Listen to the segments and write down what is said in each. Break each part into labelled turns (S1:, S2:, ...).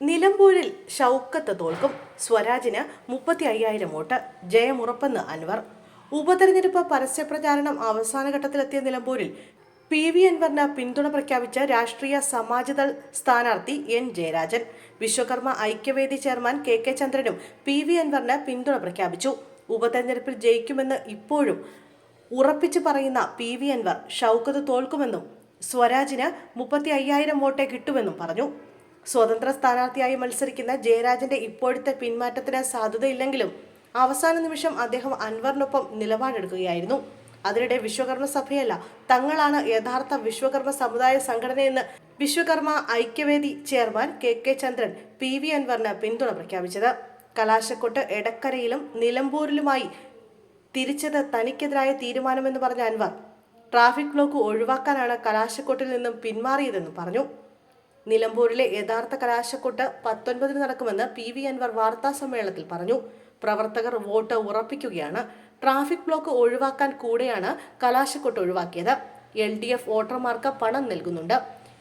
S1: നിലമ്പൂരിൽ ഷൗക്കത്ത് തോൽക്കും. സ്വരാജിന് മുപ്പത്തി അയ്യായിരം വോട്ട്. ജയമുറപ്പെന്ന് അൻവർ. ഉപതെരഞ്ഞെടുപ്പ് പരസ്യപ്രചാരണം അവസാന ഘട്ടത്തിലെത്തിയ നിലമ്പൂരിൽ പി വി അൻവറിന് പിന്തുണ പ്രഖ്യാപിച്ച രാഷ്ട്രീയ സമാജ്ദൾ സ്ഥാനാർത്ഥി N Jayarajan. Vishwakarma Aikyavedi chairman K K ചന്ദ്രനും പി വി അൻവറിന് പിന്തുണ പ്രഖ്യാപിച്ചു. ഉപതെരഞ്ഞെടുപ്പിൽ ജയിക്കുമെന്ന് ഇപ്പോഴും ഉറപ്പിച്ചു പറയുന്ന പി വി അൻവർ ഷൗക്കത്ത് തോൽക്കുമെന്നും സ്വരാജിന് മുപ്പത്തി അയ്യായിരം വോട്ടേ കിട്ടുമെന്നും പറഞ്ഞു. സ്വതന്ത്ര സ്ഥാനാർത്ഥിയായി മത്സരിക്കുന്ന ജയരാജന്റെ ഇപ്പോഴത്തെ പിന്മാറ്റത്തിന് സാധ്യതയില്ലെങ്കിലും അവസാന നിമിഷം അദ്ദേഹം അൻവറിനൊപ്പം നിലപാടെടുക്കുകയായിരുന്നു. അതിനിടെ വിശ്വകർമ്മ സഭയല്ല തങ്ങളാണ് യഥാർത്ഥ വിശ്വകർമ്മ സമുദായ സംഘടനയെന്ന് Vishwakarma Aikyavedi chairman K K Chandran P V അൻവറിന് പിന്തുണ പ്രഖ്യാപിച്ചത്. കലാശക്കൊട്ട് എടക്കരയിലും നിലമ്പൂരിലുമായി തിരിച്ചത് തനിക്കെതിരായ തീരുമാനമെന്ന് പറഞ്ഞ അൻവർ ട്രാഫിക് ബ്ലോക്ക് ഒഴിവാക്കാനാണ് കലാശക്കൊട്ടിൽ നിന്നും പിന്മാറിയതെന്നും പറഞ്ഞു. നിലമ്പൂരിലെ യഥാർത്ഥ കലാശക്കൊട്ട് പത്തൊൻപതിന് നടക്കുമെന്ന് പി വി അൻവർ വാർത്താ സമ്മേളനത്തിൽ പറഞ്ഞു. പ്രവർത്തകർ വോട്ട് ഉറപ്പിക്കുകയാണ്. ട്രാഫിക് ബ്ലോക്ക് ഒഴിവാക്കാൻ കൂടെയാണ് കലാശക്കൊട്ട് ഒഴിവാക്കിയത്. എൽ ഡി എഫ് വോട്ടർമാർക്ക് പണം നൽകുന്നുണ്ട്.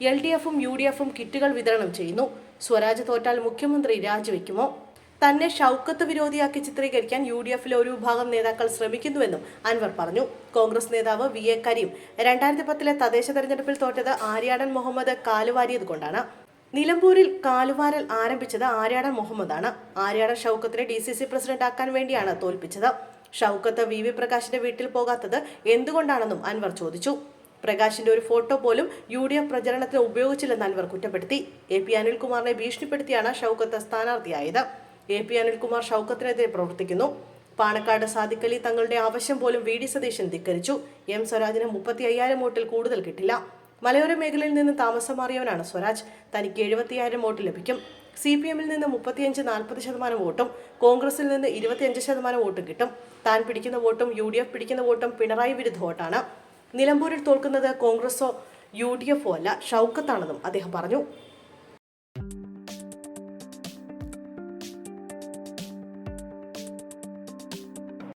S1: എൽ ഡി എഫും യു ഡി എഫും കിറ്റുകൾ വിതരണം ചെയ്യുന്നു. സ്വരാജ് തോറ്റാൽ മുഖ്യമന്ത്രി രാജിവെക്കുമോ? തന്നെ ഷൗക്കത്ത് വിരോധിയാക്കി ചിത്രീകരിക്കാൻ യു ഡി എഫിലെ ഒരു വിഭാഗം നേതാക്കൾ ശ്രമിക്കുന്നുവെന്നും അൻവർ പറഞ്ഞു. കോൺഗ്രസ് നേതാവ് വി എ കരീം രണ്ടായിരത്തി പത്തിലെ തദ്ദേശ തെരഞ്ഞെടുപ്പിൽ തോറ്റത് ആര്യാടൻ മുഹമ്മദ് കാലുവാരിയത് കൊണ്ടാണ് നിലമ്പൂരിൽ കാലുവാരൽ ആരംഭിച്ചത് ആര്യാടൻ മുഹമ്മദാണ്. ആര്യാടൻ ഷൗക്കത്തിനെ ഡി സി സി പ്രസിഡന്റ് ആക്കാൻ വേണ്ടിയാണ് തോൽപ്പിച്ചത്. ഷൗക്കത്ത് വി വി പ്രകാശിന്റെ വീട്ടിൽ പോകാത്തത് എന്തുകൊണ്ടാണെന്നും അൻവർ ചോദിച്ചു. പ്രകാശിന്റെ ഒരു ഫോട്ടോ പോലും യു ഡി എഫ് പ്രചരണത്തിന് ഉപയോഗിച്ചില്ലെന്ന് അൻവർ കുറ്റപ്പെടുത്തി. എ പി അനിൽകുമാറിനെ ഭീഷണിപ്പെടുത്തിയാണ് ഷൗക്കത്ത് സ്ഥാനാർത്ഥിയായത്. എ പി അനിൽകുമാർ ഷൗക്കത്തിനെതിരെ പ്രവർത്തിക്കുന്നു. പാണക്കാട് സാദിക്കലി തങ്ങളുടെ ആവശ്യം പോലും വി ഡി സതീശൻ ധിക്കരിച്ചു. എം സ്വരാജിന് മുപ്പത്തി അയ്യായിരം വോട്ടിൽ കൂടുതൽ കിട്ടില്ല. മലയോര മേഖലയിൽ നിന്ന് താമസം മാറിയവനാണ് സ്വരാജ്. തനിക്ക് എഴുപത്തിയായിരം വോട്ട് ലഭിക്കും. സി പി എമ്മിൽ നിന്ന് മുപ്പത്തിയഞ്ച് നാൽപ്പത് ശതമാനം വോട്ടും കോൺഗ്രസിൽ നിന്ന് ഇരുപത്തിയഞ്ച് ശതമാനം വോട്ടും കിട്ടും. താൻ പിടിക്കുന്ന വോട്ടും യു ഡി എഫ് പിടിക്കുന്ന വോട്ടും പിണറായി വിരുദ്ധ വോട്ടാണ്. നിലമ്പൂരിൽ തോൽക്കുന്നത് കോൺഗ്രസോ യു ഡി എഫോ അല്ല ഷൗക്കത്താണെന്നും അദ്ദേഹം പറഞ്ഞു.